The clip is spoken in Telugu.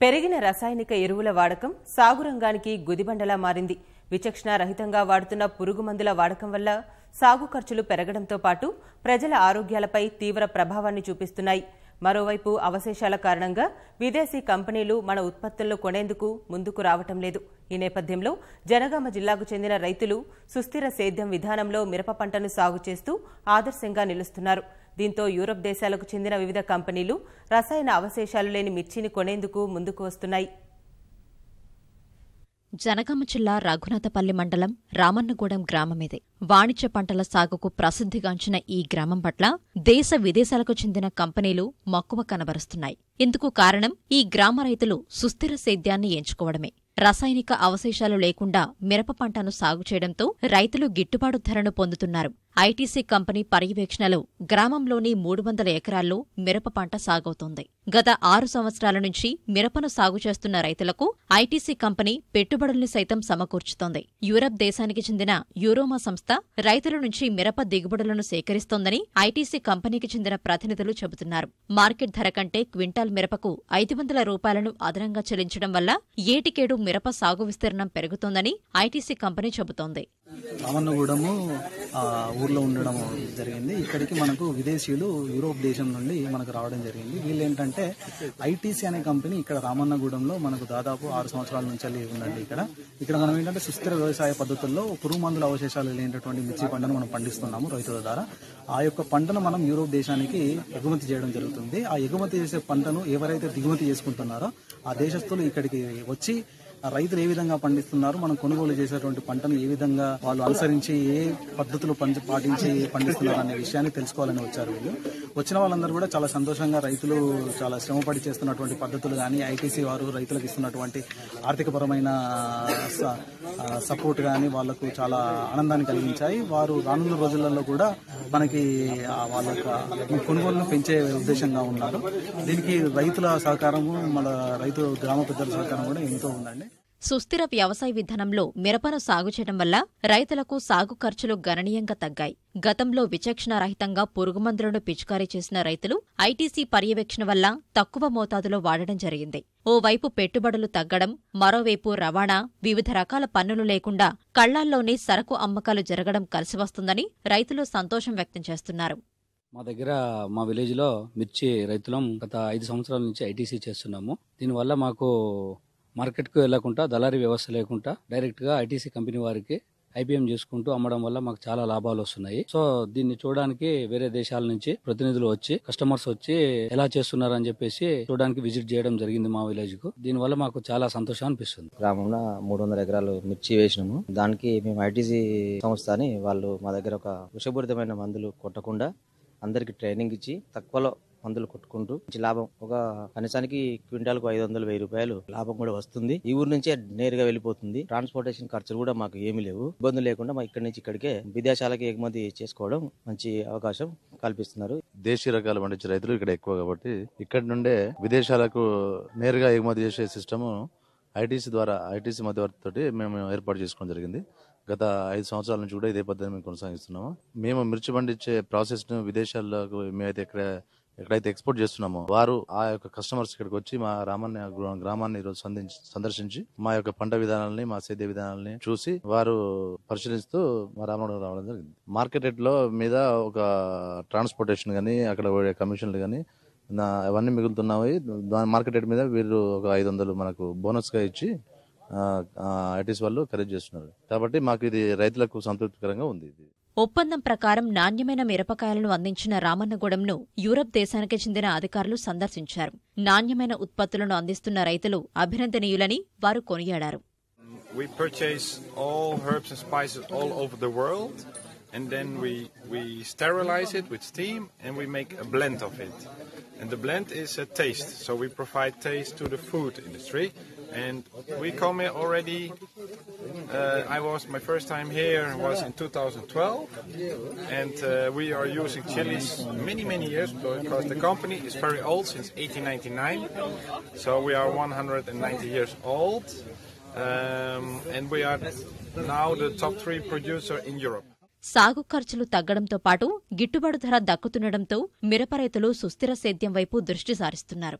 పెరిగిన రసాయనిక ఎరువుల వాడకం సాగు రంగానికి గుదిబండలా మారింది. విచక్షణ రహితంగా వాడుతున్న పురుగు మందుల వాడకం వల్ల సాగు ఖర్చులు పెరగడంతో పాటు ప్రజల ఆరోగ్యాలపై తీవ్ర ప్రభావాన్ని చూపిస్తున్నాయి. మరోవైపు అవశేషాల కారణంగా విదేశీ కంపెనీలు మన ఉత్పత్తులను కొనేందుకు ముందుకు రావటం లేదు. ఈ నేపథ్యంలో జనగామ జిల్లాకు చెందిన రైతులు సుస్థిర సేద్యం విధానంలో మిరప పంటను సాగు చేస్తూ ఆదర్శంగా నిలుస్తున్నారు. దీంతో యూరప్ దేశాలకు చెందిన వివిధ కంపెనీలు రసాయన అవశేషాలు లేని మిర్చిని కొనేందుకు ముందుకు వస్తున్నాయి. జనగామ జిల్లా రఘునాథపల్లి మండలం రామన్నగూడెం గ్రామమిది వాణిజ్య పంటల సాగుకు ప్రసిద్ధిగాంచిన ఈ గ్రామం పట్ల దేశ విదేశాలకు చెందిన కంపెనీలు మక్కువ కనబరుస్తున్నాయి. ఇందుకు కారణం ఈ గ్రామ రైతులు సుస్థిర సేద్యాన్ని ఎంచుకోవడమే. రసాయనిక అవశేషాలు లేకుండా మిరప పంటను సాగు చేయడంతో రైతులు గిట్టుబాటు ధరను పొందుతున్నారు. ఐటీసీ కంపెనీ పర్యవేక్షణలో గ్రామంలోని మూడు వందల ఎకరాల్లో మిరప పంట సాగవుతోంది. గత ఆరు సంవత్సరాల నుంచి మిరపను సాగు చేస్తున్న రైతులకు ఐటీసీ కంపెనీ పెట్టుబడుల్ని సైతం సమకూర్చుతోంది. యూరప్ దేశానికి చెందిన యూరోమా సంస్థ రైతుల నుంచి మిరప దిగుబడులను సేకరిస్తోందని ఐటీసీ కంపెనీకి చెందిన ప్రతినిధులు చెబుతున్నారు. మార్కెట్ ధర కంటే క్వింటాల్ మిరపకు ఐదు వందల రూపాయలను అదనంగా చెల్లించడం వల్ల ఏటికేడు మిరప సాగు విస్తీర్ణం పెరుగుతోందని ఐటీసీ కంపెనీ చెబుతోంది. రామన్నగూడము ఊర్లో ఉండడం జరిగింది. ఇక్కడికి మనకు విదేశీయులు యూరోప్ దేశం నుండి మనకు రావడం జరిగింది. వీళ్ళు ఏంటంటే ఐటీసీ అనే కంపెనీ ఇక్కడ రామన్నగూడెంలో మనకు దాదాపు ఆరు సంవత్సరాల నుంచి ఉందండి ఇక్కడ. ఇక్కడ మనం ఏంటంటే సుస్థిర వ్యవసాయ పద్ధతుల్లో పురుగు మందుల అవశేషాలు లేనటువంటి మిర్చి పంటను మనం పండిస్తున్నాము రైతుల ద్వారా. ఆ యొక్క పంటను మనం యూరోప్ దేశానికి ఎగుమతి చేయడం జరుగుతుంది. ఆ ఎగుమతి చేసే పంటను ఎవరైతే దిగుమతి చేసుకుంటున్నారో ఆ దేశస్తులు ఇక్కడికి వచ్చి రైతులు ఏ విధంగా పండిస్తున్నారు? మనం కొనుగోలు చేసేటువంటి పంటను ఏ విధంగా వాళ్ళు అనుసరించి ఏ పద్ధతులు పంచి పాటించి పండిస్తున్నారు అనే విషయాన్ని తెలుసుకోవాలని వచ్చారు వీళ్ళు. వచ్చిన వాళ్ళందరూ కూడా చాలా సంతోషంగా రైతులు చాలా శ్రమపడి చేస్తున్నటువంటి పద్ధతులు కానీ ఐటీసీ వారు రైతులకు ఇస్తున్నటువంటి ఆర్థికపరమైన స- సపోర్ట్ కానీ వాళ్ళకు చాలా ఆనందాన్ని కలిగించాయి. వారు రానున్న రోజులలో కూడా మనకి వాళ్ళ కొనుగోలును పెంచే ఉద్దేశంగా ఉన్నారు. దీనికి రైతుల సహకారము మన రైతు గ్రామ పెద్దల సహకారం కూడా ఎంతో ఉందండి. సుస్థిర వ్యవసాయ విధానంలో మిరపను సాగు చేయడం వల్ల రైతులకు సాగు ఖర్చులు గణనీయంగా తగ్గాయి. గతంలో విచక్షణారహితంగా పురుగుమందులను పిచికారీ చేసిన రైతులు ఐటీసీ పర్యవేక్షణ వల్ల తక్కువ మోతాదులో వాడడం జరిగింది. ఓవైపు పెట్టుబడులు తగ్గడం మరోవైపు రవాణా వివిధ రకాల పన్నులు లేకుండా కళ్ళాల్లోనే సరకు అమ్మకాలు జరగడం కలిసివస్తుందని రైతులు సంతోషం వ్యక్తం చేస్తున్నారు. మా దగ్గర మా విలేజ్లో మిర్చి రైతులం గత ఐదు సంవత్సరాల నుంచి ఐటీసీ చేస్తున్నాము. దీనివల్ల మాకు మార్కెట్కు వెళ్ళకుండా దళారీ వ్యవస్థ లేకుండా డైరెక్ట్గా ఐటీసీ కంపెనీ వారికి ఐపీఎం చేసుకుంటూ అమ్మడం వల్ల మాకు చాలా లాభాలు వస్తున్నాయి. సో దీన్ని చూడడానికి వేరే దేశాల నుంచి ప్రతినిధులు వచ్చి కస్టమర్స్ వచ్చి ఎలా చేస్తున్నారు అని చెప్పేసి చూడడానికి విజిట్ చేయడం జరిగింది మా విలేజ్కు దీనివల్ల మాకు చాలా సంతోషం అనిపిస్తుంది. గ్రామంలో మూడు వందల ఎకరాలు మిర్చి వేసినాము. దానికి మేము ఐటీసీ సంస్థ అని వాళ్ళు మా దగ్గర ఒక విషపూరితమైన మందులు కొట్టకుండా అందరికి ట్రైనింగ్ ఇచ్చి తక్కువలో మందులు కొట్టుకుంటూ మంచి లాభం. ఒక కనీసానికి క్వింటాల్కు ఐదు వందలు వెయ్యి రూపాయలు లాభం కూడా వస్తుంది. ఈ ఊరు నుంచే నేరుగా వెళ్ళిపోతుంది. ట్రాన్స్పోర్టేషన్ ఖర్చులు కూడా మాకు ఏమీ లేవు. ఇబ్బందులు లేకుండా మా ఇక్కడి నుంచి ఇక్కడికే విదేశాలకి ఎగుమతి చేసుకోవడం మంచి అవకాశం కల్పిస్తున్నారు. దేశీయ రకాలు పండించే రైతులు ఇక్కడ ఎక్కువ కాబట్టి ఇక్కడ నుండే విదేశాలకు నేరుగా ఎగుమతి చేసే సిస్టమ్ ఐటీసీ ద్వారా ఐటీసీ మధ్యవర్తితోటి మేము ఏర్పాటు చేసుకోవడం జరిగింది. గత ఐదు సంవత్సరాల నుంచి కూడా ఇదే పద్ధతి మేము కొనసాగిస్తున్నాము. మేము మిర్చి పండించే ప్రాసెస్ను మేమైతే ఇక్కడ ఎక్కడైతే ఎక్స్పోర్ట్ చేస్తున్నామో వారు ఆ యొక్క కస్టమర్స్ ఇక్కడికి వచ్చి మా రామాన్ని గ్రామాన్ని ఈరోజు సందర్శించి మా యొక్క పంట విధానాలని మా సేద్య విధానాలని చూసి వారు పరిశీలిస్తూ మా రామనగరం రావడం జరిగింది. మార్కెట్ రేట్లో మీద ఒక ట్రాన్స్పోర్టేషన్ కానీ అక్కడ కమిషన్లు కానీ అవన్నీ మిగులుతున్నాయి. దాని మార్కెట్ రేట్ మీద వీళ్ళు ఒక ఐదు వందలు మనకు బోనస్గా ఇచ్చి ఐటీస్ వాళ్ళు ఖరీదు చేస్తున్నారు. కాబట్టి మాకు ఇది రైతులకు సంతృప్తికరంగా ఉంది ఇది. ఒప్పందం ప్రకారం నాణ్యమైన మిరపకాయలను అందించిన రామన్నగూడెంను యూరప్ దేశానికి చెందిన అధికారులు సందర్శించారు నాణ్యమైన ఉత్పత్తులను అందిస్తున్న రైతులు అభినందనీయులని వారు కొనియాడారు We purchase all herbs and spices all over the world, and then we we sterilize it with steam, and we make a blend of it. And the blend is a taste, so we provide taste to the food industry. And we come here already. Uh, I was my first time here was in 2012, and uh, we are using chilies many many years because the company is very old since 1899. So we are 190 years old. Um, and we are now the top three producer in Europe. సాగు ఖర్చులు తగ్గడంతో పాటు గిట్టుబాటు ధర దక్కుతుండటంతో మిరప రైతులు సుస్థిర సేద్యం వైపు దృష్టి సారిస్తున్నారు